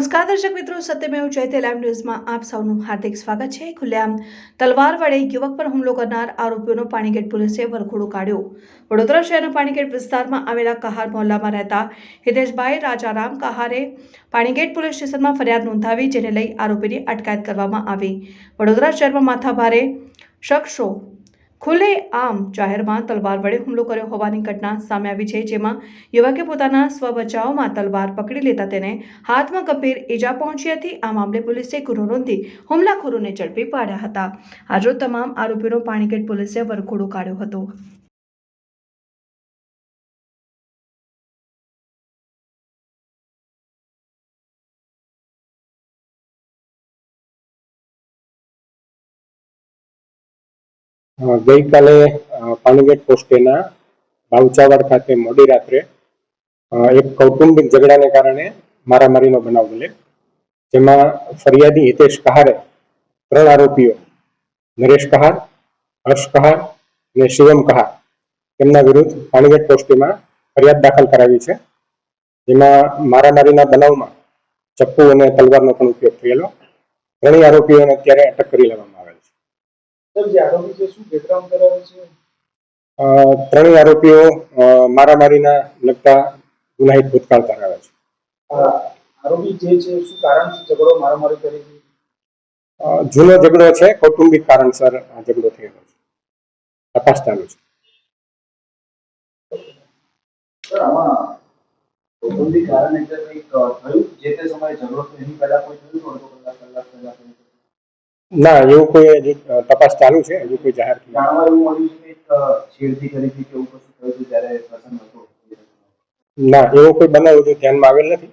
નમસ્કાર દર્શક મિત્રો, સત્યમેવ જયતે લાઈવ ન્યૂઝમાં આપ સૌનું હાર્દિક સ્વાગત છે. ખુલ્લેઆમ તલવાર વડે યુવક પર હુમલો કરનાર આરોપીઓનો પાણીગેટ પોલીસે વરઘોડો કાઢ્યો. વડોદરા શહેરના પાણીગેટ વિસ્તારમાં આવેલા કહાર મોહલ્લામાં રહેતા હિતેશભાઈ રાજારામ કહારે પાણીગેટ પોલીસ સ્ટેશનમાં ફરિયાદ નોંધાવી, જેને લઈ આરોપીની અટકાયત કરવામાં આવી. વડોદરા શહેરમાં માથાભારે શખ્સો ખુલ્લે આમ જાહેરમાં તલવાર વડે હુમલો કર્યો હોવાની ઘટના સામે આવી છે, જેમાં યુવકે પોતાના સ્વબચાવમાં તલવાર પકડી લેતા તેને હાથમાં ગંભીર ઈજા પહોંચી હતી. આ મામલે પોલીસે ગુનો નોંધી હુમલાખોરોને ઝડપી પાડ્યા હતા. આજરોજ તમામ આરોપીનો પાણીગેટ પોલીસે વરઘોડો કાઢ્યો હતો. ગઈકાલે પાણીગેટ પોસ્ટેના ભાવચાવડ ખાતે મોડી રાત્રે એક કૌટુંબિક ઝઘડાને કારણે મારામારીનો બનાવ બને જેમાં ફરિયાદી હિતેશ કહારે, ત્રણ આરોપીઓ, નરેશ કહાર, હર્ષ કહાર અને શિવમ કહાર, તેમના વિરુદ્ધ પાણીગેટ પોસ્ટેમાં ફરિયાદ દાખલ કરાવી છે. જેમાં મારામારીના બનાવમાં ચપ્પુ અને તલવારનો પણ ઉપયોગ થયેલો. ત્રણેય આરોપીઓને અત્યારે અટક કરી લેવામાં જે આરોપી છે શું બેકગ્રાઉન્ડ ધરાવે છે? ત્રણેય આરોપીઓ મારામારીના લગતા ગુનાહિત ભૂતકાળ ધરાવે છે. આરોપી જે છે શું કારણથી ઝઘડો મારામારી કરી હતી જૂનો ઝઘડો છે કૌટુંબિક કારણસર આ ઝઘડો થયેલો છે. તપાસ ચાલુ છે કૌટુંબિક કારણ એટલે કંઈક થયું? જે તે સમયે ઝઘડો એની પહેલા કોઈ થયું? અડધો કલાક કલાક પહેલા કંઈક? ના એવું કોઈ હજી તપાસ ચાલુ છે? હજુ કોઈ જાહેર ના એવો કોઈ બનાવ હજુ ધ્યાનમાં આવેલ નથી?